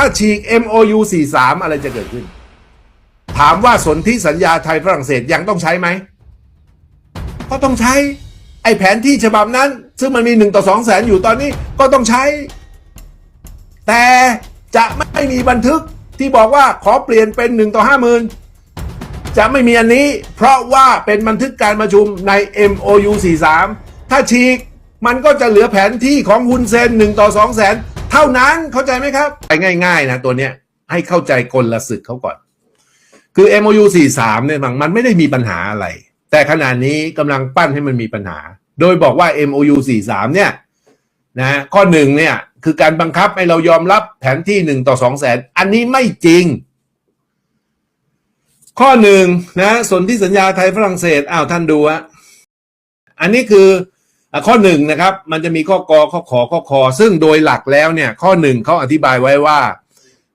ถ้าฉีก MOU 43 อะไรจะเกิดขึ้น ถามว่าสนธิสัญญาไทยฝรั่งเศสยังต้องใช้ไหม ก็ต้องใช้ ไอ้แผนที่ฉบับนั้น ซึ่งมันมี 1 ต่อ 2 แสนอยู่ตอนนี้ก็ต้องใช้ แต่จะไม่มีบันทึกที่บอกว่าขอเปลี่ยนเป็น 1 ต่อ 5 0,000 จะไม่มีอันนี้ เพราะว่าเป็นบันทึกการประชุมใน MOU 43 ถ้าฉีกมันก็จะเหลือแผนที่ของฮุนเซน1ต่อ2แสน เท่านั้นเข้าใจไหมครับไปง่ายๆนะตัวเนี้ยให้เข้าใจกลศึกเขาก่อน คือ MOU 43เนี่ยมันมันไม่ได้มีปัญหาอะไร แต่ขณะนี้กำลังปั้นให้มันมีปัญหา โดยบอกว่า MOU 43เนี่ยนะข้อหนึ่งเนี่ยคือการบังคับให้เรายอมรับแผนที่หนึ่งต่อสองแสนอันนี้ไม่จริง ข้อหนึ่งนะสนที่สัญญาไทยฝรั่งเศสอ้าวท่านดูอะอันนี้คือ ข้อหนึ่งนะครับ มันจะมีข้อกอข้อขอข้อคอซึ่งโดยหลักแล้วเนี่ย ข้อหนึ่งเขาอธิบายไว้ว่า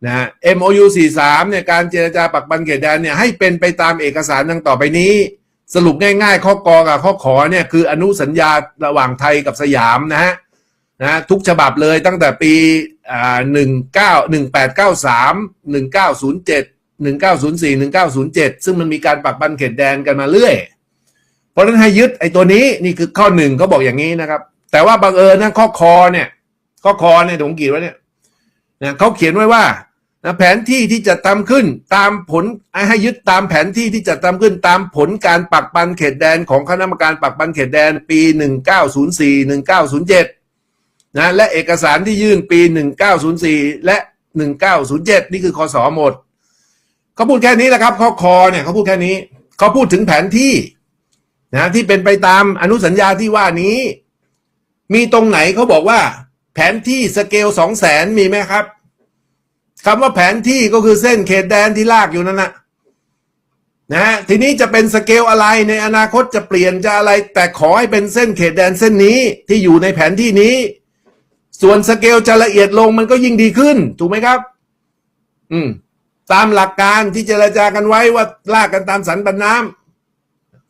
นะ MOU 43เนี่ยการเจรจาปักบันเขตแดนเนี่ยให้เป็นไปตามเอกสารดังต่อไปนี้ สรุปง่ายๆ ข้อกอกับข้อขอเนี่ยคืออนุสัญญาระหว่างไทยกับสยามนะฮะนะทุกฉบับเลยตั้งแต่ปีอ่าหนึ่งเก้าหนึ่งแปดเก้าสามหนึ่งเก้าศูนย์เจ็ดหนึ่งเก้าศูนย์สี่หนึ่งเก้าศูนย์เจ็ดซึ่งมันมีการปักบันเขตแดนกันมาเรื่อย เพราะฉะนั้นให้ยึดไอ้ตัวนี้นี่คือข้อหนึ่งเขาบอกอย่างนี้นะครับ แต่ว่าบังเอิญนะข้อคอเนี่ย ข้อคอเนี่ยผมกีดไว้เนี่ยนะเขาเขียนไว้ว่านะแผนที่ที่จะทำขึ้นตามผลให้ยึดตามแผนที่ที่จะทำขึ้นตามผลการปักปันเขตแดนของคณะกรรมการปักปันเขตแดนปี 1904 1907นะและเอกสารที่ยื่นปี 1904 และ 1907 นี่คือคอสอหมดเขาพูดแค่นี้แหละครับข้อคอเนี่ยเขาพูดแค่นี้เขาพูดถึงแผนที่ นะที่เป็นไปตามอนุสัญญาที่ว่านี้ มีตรงไหนเขาบอกว่า แผนที่สเกลสองแสนมีไหมครับคำว่าแผนที่ก็คือเส้นเขตแดนที่ลากอยู่นั่นนะนะฮะทีนี้จะเป็นสเกลอะไรในอนาคตจะเปลี่ยนจะอะไร แต่ขอให้เป็นเส้นเขตแดนเส้นนี้ที่อยู่ในแผนที่นี้ ส่วนสเกลจะละเอียดลงมันก็ยิ่งดีขึ้น ถูกไหมครับ อืม ตามหลักการที่เจรจากันไว้ว่าลากกันตามสันปันน้ำ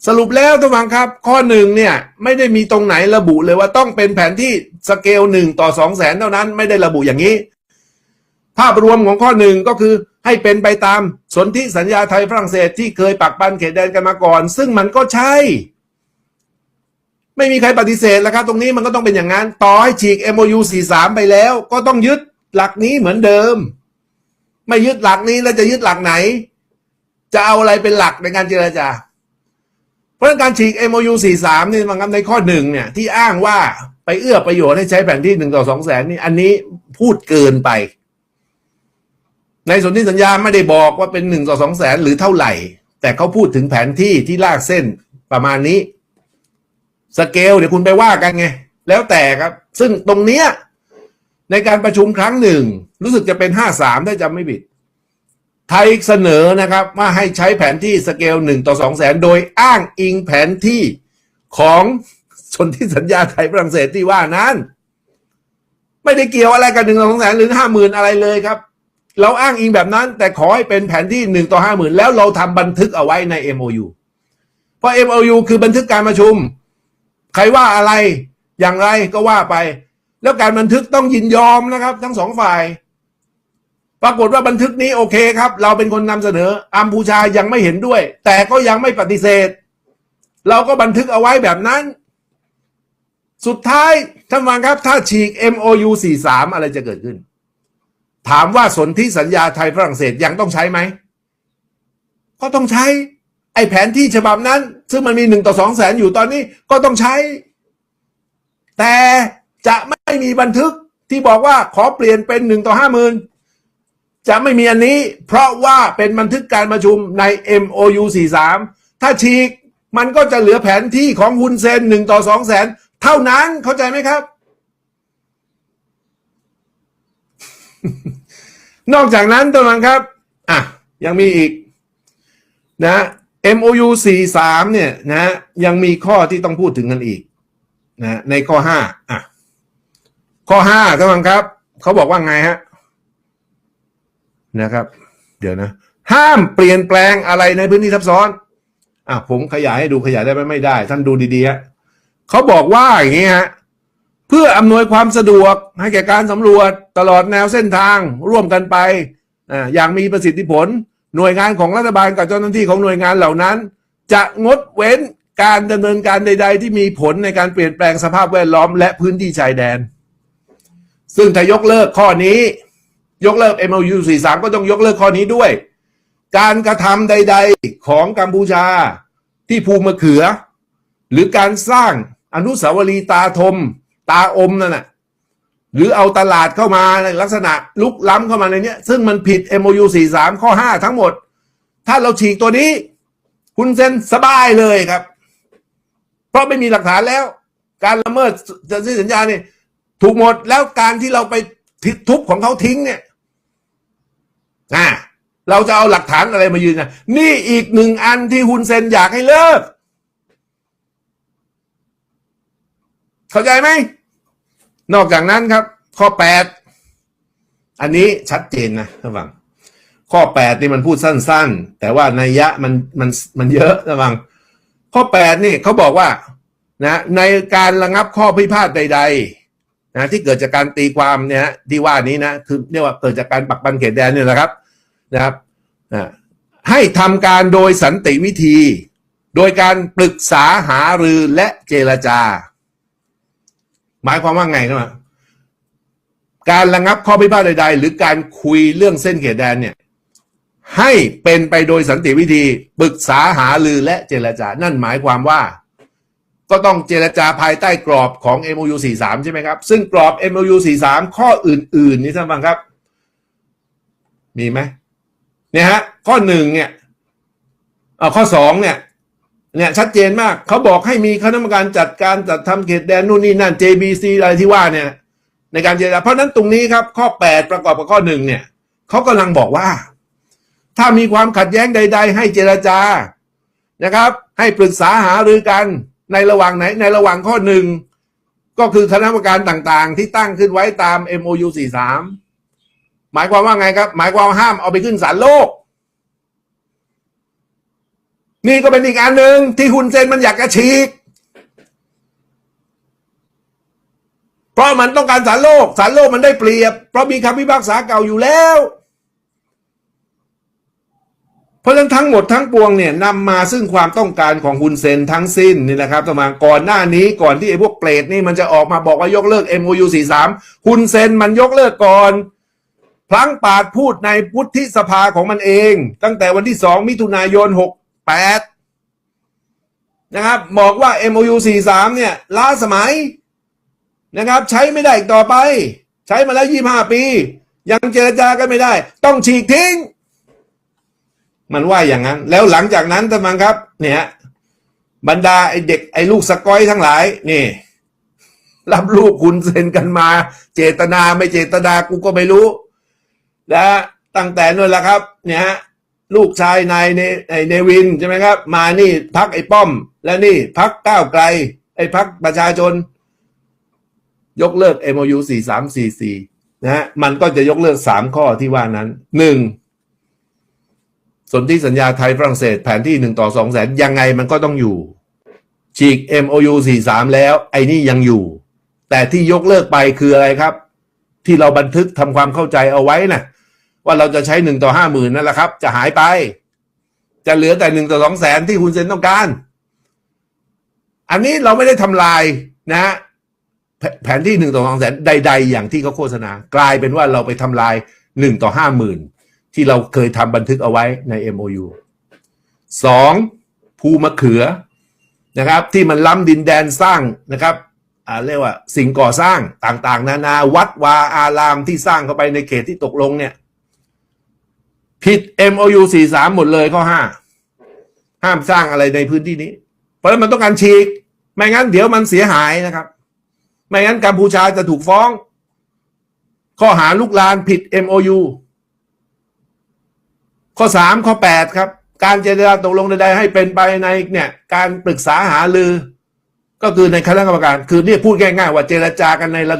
สรุปแล้วทุกท่านครับ ข้อหนึ่งเนี่ยไม่ได้มีตรงไหนระบุเลยว่าต้องเป็นแผนที่สเกลหนึ่งต่อสองแสนเท่านั้นไม่ได้ระบุอย่างนี้ ภาพรวมของข้อหนึ่งก็คือให้เป็นไปตามสนธิสัญญาไทยฝรั่งเศสที่เคยปักปันเขตแดนกันมาก่อน ซึ่งมันก็ใช่ ไม่มีใครปฏิเสธแล้วครับ ตรงนี้มันก็ต้องเป็นอย่างนั้น ต่อให้ฉีก MOU 43 ไปแล้ว ก็ต้องยึดหลักนี้เหมือนเดิม ไม่ยึดหลักนี้แล้วจะยึดหลักไหน จะเอาอะไรเป็นหลักในการเจรจา ราะการฉีก MOU 43นี่มันในข้อหนึ่งเนี่ยที่อ้างว่าไปเอื้อประโยชน์ให้ใช้แผนที่หนึ่งต่อสองแสนนี่อันนี้พูดเกินไป ในสนธิสัญญาไม่ได้บอกว่าเป็นหนึ่งต่อสองแสนหรือเท่าไหร่ แต่เขาพูดถึงแผนที่ที่ลากเส้นประมาณนี้ สเกลเดี๋ยวคุณไปว่ากันไง แล้วแต่ครับ ซึ่งตรงเนี้ยในการประชุมครั้งหนึ่ง รู้สึกจะเป็นห้าสามถ้าจำไม่ผิด ไทยเสนอนะครับว่าให้ใช้แผนที่สเกลหนึ่งต่อสองแสนโดยอ้างอิงแผนที่ของสนธิสัญญาไทยฝรั่งเศสที่ว่านั้น ไม่ได้เกี่ยวอะไรกับหนึ่งต่อสองแสนหรือห้าหมื่นอะไรเลยครับ เราอ้างอิงแบบนั้น แต่ขอให้เป็นแผนที่หนึ่งต่อห้าหมื่นแล้วเราทำบันทึกเอาไว้ใน MOU เพราะ MOU คือบันทึกการประชุม ใครว่าอะไรอย่างไรก็ว่าไป แล้วการบันทึกต้องยินยอมนะครับ ทั้งสองฝ่าย ปรากฏว่าบันทึกนี้โอเคครับ เราเป็นคนนำเสนออัมพูชายังไม่เห็นด้วย แต่ก็ยังไม่ปฏิเสธ เราก็บันทึกเอาไว้แบบนั้น สุดท้ายท่านฟังครับ ถ้าฉีก MOU 43 อะไรจะเกิดขึ้น ถามว่าสนธิสัญญาไทยฝรั่งเศสยังต้องใช้ไหม ก็ต้องใช้ ไอ้แผนที่ฉบับนั้น ซึ่งมันมีหนึ่งต่อสองแสนอยู่ตอนนี้ก็ต้องใช้ แต่จะไม่มีบันทึกที่บอกว่าขอเปลี่ยนเป็นหนึ่งต่อห้าหมื่น จะไม่มีอันนี้ เพราะว่าเป็นบันทึกการประชุมใน MOU 43 ถ้าฉีกมันก็จะเหลือแผนที่ของฮุนเซนหนึ่งต่อสองแสนเท่านั้นเข้าใจไหมครับ นอกจากนั้นตัวนั้นครับอะยังมีอีกนะ MOU 43เนี่ยนะยังมีข้อที่ต้องพูดถึงกันอีกนะในข้อ5อะข้อ5ท่านผู้ชมครับ เขาบอกว่าไงฮะ นะครับ เดี๋ยวนะ ห้ามเปลี่ยนแปลงอะไรในพื้นที่ซับซ้อนอะผมขยายให้ดูขยายได้ไหมไม่ได้ ท่านดูดีๆฮะเขาบอกว่าอย่างนี้ฮะเพื่อพื่ออำนวยความสะดวกให้แก่การสำรวจตลอดแนวเส้นทางร่วมกันไปอ่าอย่างมีประสิทธิผล หน่วยงานของรัฐบาลกับเจ้าหน้าที่ของหน่วยงานเหล่านั้น จะงดเว้นการดำเนินการใด ๆ ที่มีผลในการเปลี่ยนแปลงสภาพแวดล้อมและพื้นที่ชายแดน ซึ่งถ้ายกเลิกข้อนี้ ยกเลิก MOU 43 ก็ต้องยกเลิกข้อนี้ด้วย การกระทำใด ๆ ของกัมพูชาที่ภูมะเขือ หรือการสร้างอนุสาวรีย์ตาทม ตาอมนั่นน่ะหรือเอาตลาดเข้ามาในลักษณะลุกล้ำเข้ามาในเนี้ยซึ่งมันผิด MOU 43 ข้อ 5 ทั้งหมด ถ้าเราฉีกตัวนี้ คุณเซ็นสบายเลยครับ เพราะไม่มีหลักฐานแล้ว การละเมิดสัญญาเนี่ยถูกหมดแล้วการที่เราไปทุบของเขาทิ้งเนี่ย อ่าเราจะเอาหลักฐานอะไรมายืนนะนี่อีกหนึ่งอันที่ฮุนเซนอยากให้เลิก เข้าใจไหม นอกจากนั้นครับ ข้อแปดอันนี้ชัดเจนนะท่านฟังข้อแปดนี่มันพูดสั้น ๆ แต่ว่านัยยะมันมันมันเยอะท่านฟังข้อแปดนี่เขาบอกว่านะในการระงับข้อพิพาทใด ๆ นะที่เกิดจากการตีความเนี่ยที่ว่านี้นะคือเรียกว่าเกิดจากการปักปันเขตแดนเนี่ยนะครับนะครับให้ทำการโดยสันติวิธี โดยการปรึกษาหารือและเจรจา หมายความว่าไงครับการระงับข้อพิพาทใด ๆ หรือการคุยเรื่องเส้นเขตแดนเนี่ยให้เป็นไปโดยสันติวิธีปรึกษาหารือและเจรจา นั่นหมายความว่า ก็ต้องเจรจาภายใต้กรอบของ MOU 43 ใช่ไหมครับ ซึ่งกรอบ MOU 43 ข้ออื่น ๆ นี่ท่านฟังครับ มีไหมเนี่ยฮะ ข้อหนึ่งเนี่ยเอ่อข้อสองเนี่ย เนี่ย ชัดเจนมาก เขาบอกให้มีคณะกรรมการจัดการจัดทำเขตแดนนู่นนี่นั่น JBC อะไรที่ว่าเนี่ย ในการเจรจาเพราะฉะนั้นตรงนี้ครับ ข้อ 8 ประกอบกับข้อหนึ่งเนี่ยเขากำลังบอกว่า ถ้ามีความขัดแย้งใด ๆ ให้เจรจานะครับ ให้ปรึกษาหารือกัน ในระหว่างไหน ในระหว่างข้อหนึ่งก็คือคณะกรรมการต่างๆ ที่ตั้งขึ้นไว้ตาม MOU 43 หมายความว่าไงครับ หมายความว่าห้ามเอาไปขึ้นศาลโลก นี่ก็เป็นอีกอันหนึ่งที่ฮุนเซนมันอยากจะฉีก เพราะมันต้องการศาลโลกศาลโลกมันได้เปรียบ เพราะมีคำพิพากษาเก่าอยู่แล้ว เพราะฉะนั้นทั้งหมดทั้งปวงเนี่ยนำมาซึ่งความต้องการของฮุนเซนทั้งสิ้นนี่นะครับต่อมาก่อนหน้านี้ก่อนที่ไอ้พวกเปรตนี่มันจะออกมาบอกว่ายกเลิก MOU 43ฮุนเซนมันยกเลิกก่อนพลั้งปาดพูดในพุทธิสภาของมันเอง ตั้งแต่วันที่ 2 มิถุนายน 68 นะครับ บอกว่า MOU 43 เนี่ยล้าสมัยนะครับ ใช้ไม่ได้อีกต่อไป ใช้มาแล้ว 25 ปี ยังเจรจากันไม่ได้ ต้องฉีกทิ้ง มันว่าอย่างนั้น แล้วหลังจากนั้นท่านฟังครับ เนี่ย บรรดาไอเด็กไอลูกสกอยทั้งหลาย นี่ รับลูกคุณเซ็นกันมา เจตนาไม่เจตนากูก็ไม่รู้และตั้งแต่นั่นแหละครับ เนี่ยลูกชายนายเนไอเนวินใช่ไหมครับ มานี่พักไอ้ป้อม และนี่พักก้าวไกล ไอ้พักประชาชน ยกเลิก MOU 4344นะฮะมันก็จะยกเลิกสามข้อที่ว่านั้นหนึ่ง สนธิสัญญาไทยฝรั่งเศสแผนที่หนึ่งต่อสองแสนยังไงมันก็ต้องอยู่ ฉีก MOU 43 แล้ว ไอ้นี่ยังอยู่ แต่ที่ยกเลิกไปคืออะไรครับ ที่เราบันทึกทำความเข้าใจเอาไว้นะว่าเราจะใช้หนึ่งต่อห้าหมื่นนั่นแหละครับ จะหายไป จะเหลือแต่หนึ่งต่อสองแสนที่คุณเซนต้องการ อันนี้เราไม่ได้ทำลายนะฮะแผแผนที่หนึ่งต่อสองแสนใด ๆ อย่างที่เขาโฆษณา กลายเป็นว่าเราไปทำลายหนึ่งต่อห้าหมื่น ที่เราเคยทำบันทึกเอาไว้ใน MOU สองภูมะเขือนะครับ ที่มันล้ำดินแดนสร้างนะครับเรียกว่าสิ่งก่อสร้างต่างๆ นานาวัดวาอารามที่สร้างเข้าไปในเขตที่ตกลงเนี่ยผิด MOU 43 หมดเลยข้อห้าห้ามสร้างอะไรในพื้นที่นี้ เพราะฉะนั้นมันต้องการฉีก ไม่งั้นเดี๋ยวมันเสียหายนะครับ ไม่งั้นกัมพูชาจะถูกฟ้อง ข้อหาลุกลานผิด MOU ข้อสามข้อแปดครับ การเจรจาตกลงใดๆให้เป็นไปในเนี่ย การปรึกษาหารือ ก็คือในคณะกรรมการ คือเนี่ยพูดง่ายๆว่าเจรจากันในระ